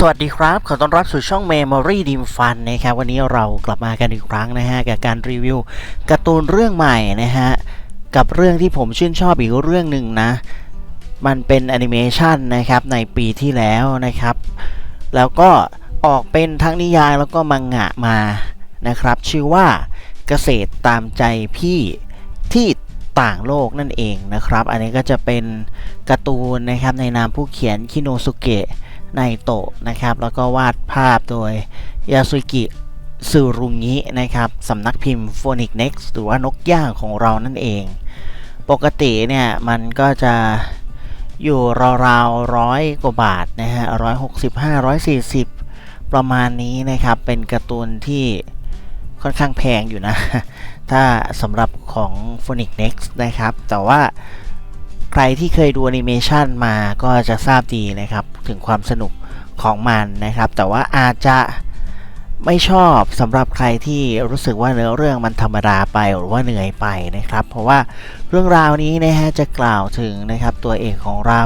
สวัสดีครับ ขอต้อนรับสู่ช่อง Memory Dim Fun นะครับ วันนี้เรากลับมากันอีกครั้งนะฮะ กับการรีวิวการ์ตูนเรื่องใหม่นะฮะ กับเรื่องที่ผมชื่นชอบอีกเรื่องหนึ่งนะ มันเป็นแอนิเมชันนะครับ ในปีที่แล้วนะครับ แล้วก็ออกเป็นทั้งนิยายแล้วก็มังงะมานะครับ ชื่อว่าเกษตรตามใจพี่ที่ต่างโลกนั่นเองนะครับ อันนี้ก็จะเป็นการ์ตูนนะครับในนามผู้เขียนคิโนสุเกะ ไนโตะนะครับ แล้วก็วาดภาพโดยยาสุกิซูรุงินะครับสำนักพิมพ์ Phonic Next หรือว่านกย่างของเรานั่นเอง ปกติเนี่ยมันก็จะอยู่ราวๆร้อยกว่าบาทนะฮะร้อยหกสิบห้าร้อยสี่สิบประมาณนี้นะครับ เป็นการ์ตูนที่ค่อนข้างแพงอยู่นะ ถ้าสำหรับของ Phonic Next นะครับ แต่ว่า รที่เคยดูแอนิเมชันมาก็จะทราบดีนะครับ ถึงความสนุกของมันนะครับ แต่ว่าอาจจะไม่ชอบสำหรับใครที่รู้สึกว่าเนื้อเรื่องมันธรรมดาไปหรือว่าเหนื่อยไปนะครับ เพราะว่าเรื่องราวนี้นะฮะจะกล่าวถึงนะครับตัวเอกของเรา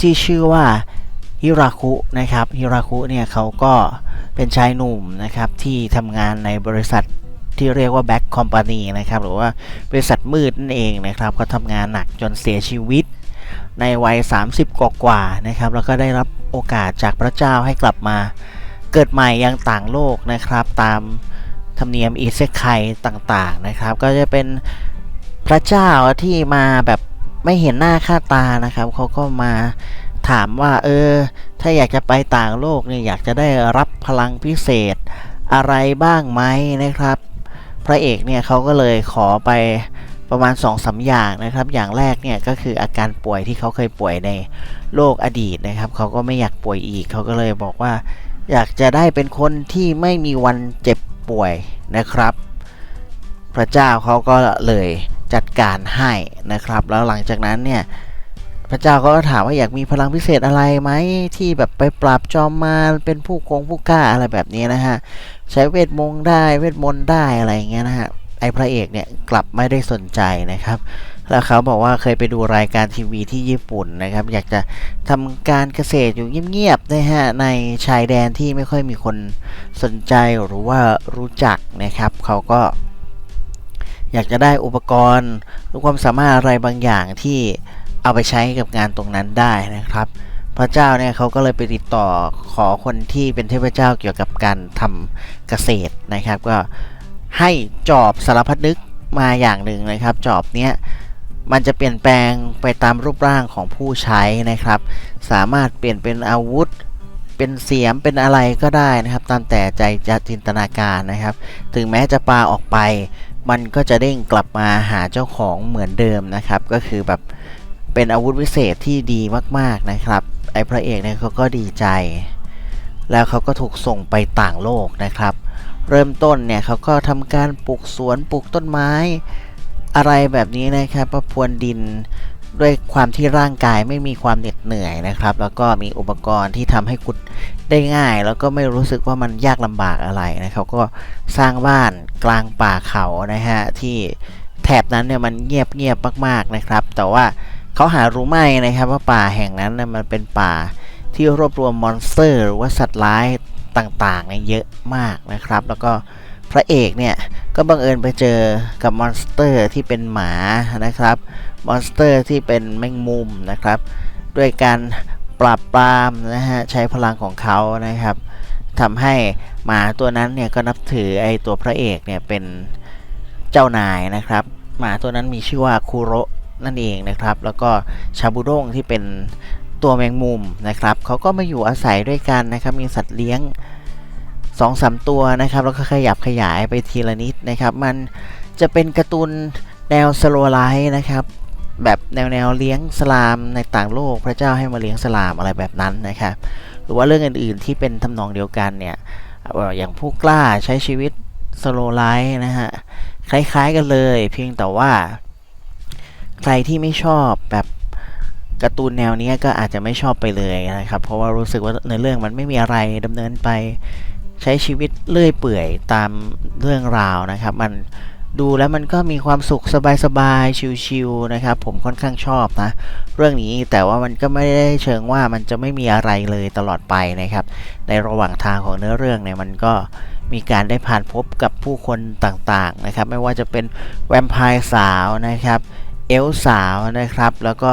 ที่ชื่อว่าฮิราคุนะครับฮิราคุเนี่ยเขาก็เป็นชายหนุ่มนะครับที่ทำงานในบริษัท ที่เรียกว่า Back Company นะครับ หรือว่าบริษัทมืดนั่นเองนะครับเขาทำงานหนักจนเสียชีวิต ในวัย 30 กว่ากว่านะครับ แล้วก็ได้รับโอกาสจากพระเจ้าให้กลับมา เกิดใหม่ยังต่างโลกนะครับ ตามธรรมเนียมอิเซไคต่างๆนะครับ ก็จะเป็นพระเจ้าที่มาแบบไม่เห็นหน้าค่าตานะครับเขาก็มาถามว่าเออ ถ้าอยากจะไปต่างโลกเนี่ยอยากจะได้รับพลังพิเศษอะไรบ้างไหมนะครับ พระเอกเนี่ยเขาก็เลยขอไปประมาณ2อสาอย่างนะครับ อย่างแรกเนี่ยก็คืออาการป่วยที่เขาเคยป่วยในโลกอดีตนะครับเขาก็ไม่อยากป่วยอีกเขาก็เลยบอกว่า อยากจะได้เป็นคนที่ไม่มีวันเจ็บป่วยนะครับ พระเจ้าเขาก็เลยจัดการให้นะครับ แล้วหลังจากนั้นเนี่ย พระเจ้าก็ถามว่าอยากมีพลังพิเศษอะไรไหมที่แบบไปปราบจอมมารเป็นผู้โกงผู้กล้าอะไรแบบนี้นะฮะใช้เวทมนต์ได้เวทมนต์ได้อะไรอย่างเงี้ยนะฮะไอ้พระเอกเนี่ยกลับไม่ได้สนใจนะครับ แล้วเขาบอกว่าเคยไปดูรายการทีวีที่ญี่ปุ่นนะครับ อยากจะทำการเกษตรอยู่เงียบๆนะฮะในชายแดนที่ไม่ค่อยมีคนสนใจหรือว่ารู้จักนะครับ เขาก็ อยากจะได้อุปกรณ์หรือความสามารถอะไรบางอย่างที่ เอาไปใช้กับงานตรงนั้นได้นะครับ พระเจ้าเนี่ยเขาก็เลยไปติดต่อขอคนที่เป็นเทพเจ้าเกี่ยวกับการทำเกษตรนะครับ ก็ให้จอบสารพัดนึกมาอย่างหนึ่งนะครับ จอบเนี้ยมันจะเปลี่ยนแปลงไปตามรูปร่างของผู้ใช้นะครับ สามารถเปลี่ยนเป็นอาวุธ เป็นเสียมเป็นอะไรก็ได้นะครับ ตามแต่ใจจะจินตนาการนะครับ ถึงแม้จะปาออกไป มันก็จะเด้งกลับมาหาเจ้าของเหมือนเดิมนะครับ ก็คือแบบ เป็นอาวุธวิเศษที่ดีมากๆนะครับ ไอ้พระเอกเนี่ยเขาก็ดีใจ แล้วเขาก็ถูกส่งไปต่างโลกนะครับ เริ่มต้นเนี่ยเขาก็ทำการปลูกสวนปลูกต้นไม้ อะไรแบบนี้นะครับประพรวนดินด้วยความที่ร่างกายไม่มีความเหน็ดเหนื่อยนะครับ แล้วก็มีอุปกรณ์ที่ทำให้ขุดได้ง่าย แล้วก็ไม่รู้สึกว่ามันยากลำบากอะไรนะครับก็สร้างบ้านกลางป่าเขานะฮะที่แถบนั้นเนี่ยมันเงียบเงียบมากๆนะครับ แต่ว่า เขาหารู้ไหมนะครับว่าป่าแห่งนั้นน่ะมันเป็นป่าที่รวบรวมมอนสเตอร์หรือว่าสัตว์ร้ายต่างๆเนี่ยเยอะมากนะครับ แล้วก็พระเอกเนี่ยก็บังเอิญไปเจอกับมอนสเตอร์ที่เป็นหมานะครับ มอนสเตอร์ที่เป็นแมงมุมนะครับ ด้วยการปราบปรามนะฮะใช้พลังของเขานะครับทำให้หมาตัวนั้นเนี่ยก็นับถือไอตัวพระเอกเนี่ยเป็นเจ้านายนะครับ หมาตัวนั้นมีชื่อว่าคูโระ นั่นเองนะครับ แล้วก็ชาบูโด้งที่เป็นตัวแมงมุมนะครับเขาก็มาอยู่อาศัยด้วยกันนะครับมีสัตว์เลี้ยง2อสตัวนะครับแล้วก็ขยับขยายไปทีละนิดนะครับมันจะเป็นการ์ตูนแนวสโลไลท์นะครับแบบแนวแนวเลี้ยงสลามในต่างโลกพระเจ้าให้มาเลี้ยงสลามอะไรแบบนั้นนะครับหรือว่าเรื่องอื่นๆที่เป็นทำนองเดียวกันเนี่ยเอ่ออย่างผู้กล้าใช้ชีวิตสโลไลท์นะฮะคล้ายๆกันเลย เพียงแต่ว่า ใครที่ไม่ชอบแบบการ์ตูนแนวนี้ก็อาจจะไม่ชอบไปเลยนะครับ เพราะว่ารู้สึกว่าในเรื่องมันไม่มีอะไรดำเนินไปใช้ชีวิตเลื่อยเปื่อยตามเรื่องราวนะครับ มันดูแล้วมันก็มีความสุขสบายๆชิลๆนะครับ ผมค่อนข้างชอบนะ เรื่องนี้แต่ว่ามันก็ไม่ได้เชิงว่ามันจะไม่มีอะไรเลยตลอดไปนะครับ ในระหว่างทางของเนื้อเรื่องเนี่ยมันก็มีการได้ผ่านพบกับผู้คนต่างๆนะครับ ไม่ว่าจะเป็นแวมไพร์สาวนะครับ อลสาวนะครับ แล้วก็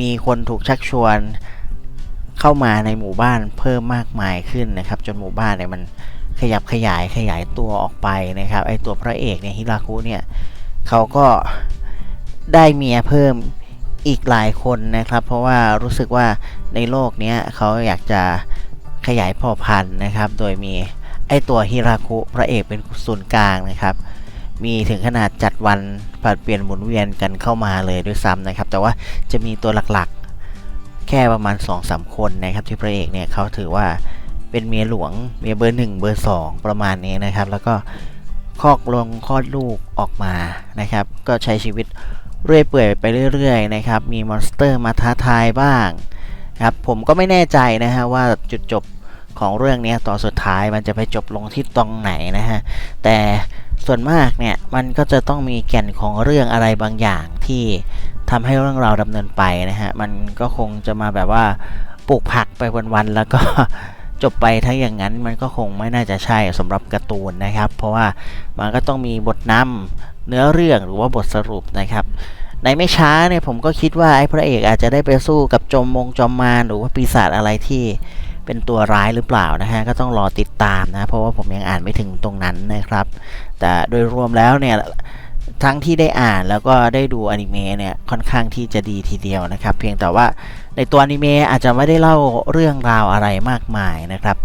มีคนถูกชักชวนเข้ามาในหมู่บ้านเพิ่มมากมายขึ้นนะครับ จนหมู่บ้านเนี่ยมันขยับขยายขยายตัวออกไปนะครับไอตัวพระเอกเนี่ยฮิราคุเนี่ยเขาก็ได้เมียเพิ่มอีกหลายคนนะครับ เพราะว่ารู้สึกว่าในโลกนี้เขาอยากจะขยายเผ่าพันธุ์นะครับ โดยมีไอตัวฮิราคุพระเอกเป็นศูนย์กลางนะครับ มีถึงขนาดจัดวันผลัดเปลี่ยนหมุนเวียนกันเข้ามาเลยด้วยซ้ำนะครับ แต่ว่าจะมีตัวหลักๆ แค่ประมาณ2อสคนนะครับ ที่พระเอกเนี่ยเขาถือว่าเป็นเมียหลวงเมียเบอร์หนึ่งเบอร์สองประมาณนี้นะครับ แล้วก็คลอกลงคลอดลูกออกมานะครับ ก็ใช้ชีวิตเรื่อยเปื่อยไปเรื่อยๆนะครับ มีมอนสเตอร์มาท้าทายบ้างครับผมก็ไม่แน่ใจนะฮะว่าจุดจบของเรื่องนี้ตอนสุดท้ายมันจะไปจบลงที่ตรงไหนนะฮะแต่ ส่วนมากเนี่ยมันก็จะต้องมีแก่นของเรื่องอะไรบางอย่างที่ทำให้เรื่องราวดำเนินไปนะฮะมันก็คงจะมาแบบว่าปลูกผักไปวันๆแล้วก็จบไปถ้าอย่างนั้นมันก็คงไม่น่าจะใช่สำหรับการ์ตูนนะครับ เพราะว่ามันก็ต้องมีบทนำเนื้อเรื่องหรือว่าบทสรุปนะครับ ในไม่ช้าเนี่ยผมก็คิดว่าไอ้พระเอกอาจจะได้ไปสู้กับจอมมงจอมมารหรือว่าปีศาจอะไรที่เป็นตัวร้ายหรือเปล่านะฮะก็ต้องรอติดตามนะ เพราะว่าผมยังอ่านไม่ถึงตรงนั้นนะครับ แต่โดยรวมแล้วเนี่ยทั้งที่ได้อ่านแล้วก็ได้ดูอนิเมะเนี่ยค่อนข้างที่จะดีทีเดียวนะครับ เพียงแต่ว่าในตัวอนิเมะอาจจะไม่ได้เล่าเรื่องราวอะไรมากมายนะครับ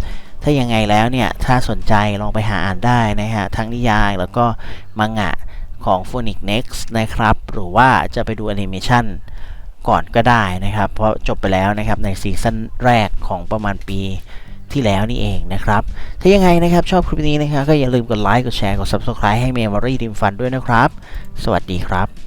ถ้ายังไงแล้วเนี่ยถ้าสนใจลองไปหาอ่านได้นะฮะทั้งนิยายแล้วก็มังงะของ p h o n i x Next นะครับ หรือว่าจะไปดูแอนิเมชันก่อนก็ได้นะครับ เพราะจบไปแล้วนะครับในซีซั่นแรกของประมาณปี ที่แล้วนี่เองนะครับ ถ้ายังไงนะครับชอบคลิปนี้นะครับก็อย่าลืมกดไลค์ กดแชร์ กด Subscribe ให้เมมโมรี่ดิมฟันด้วยนะครับ สวัสดีครับ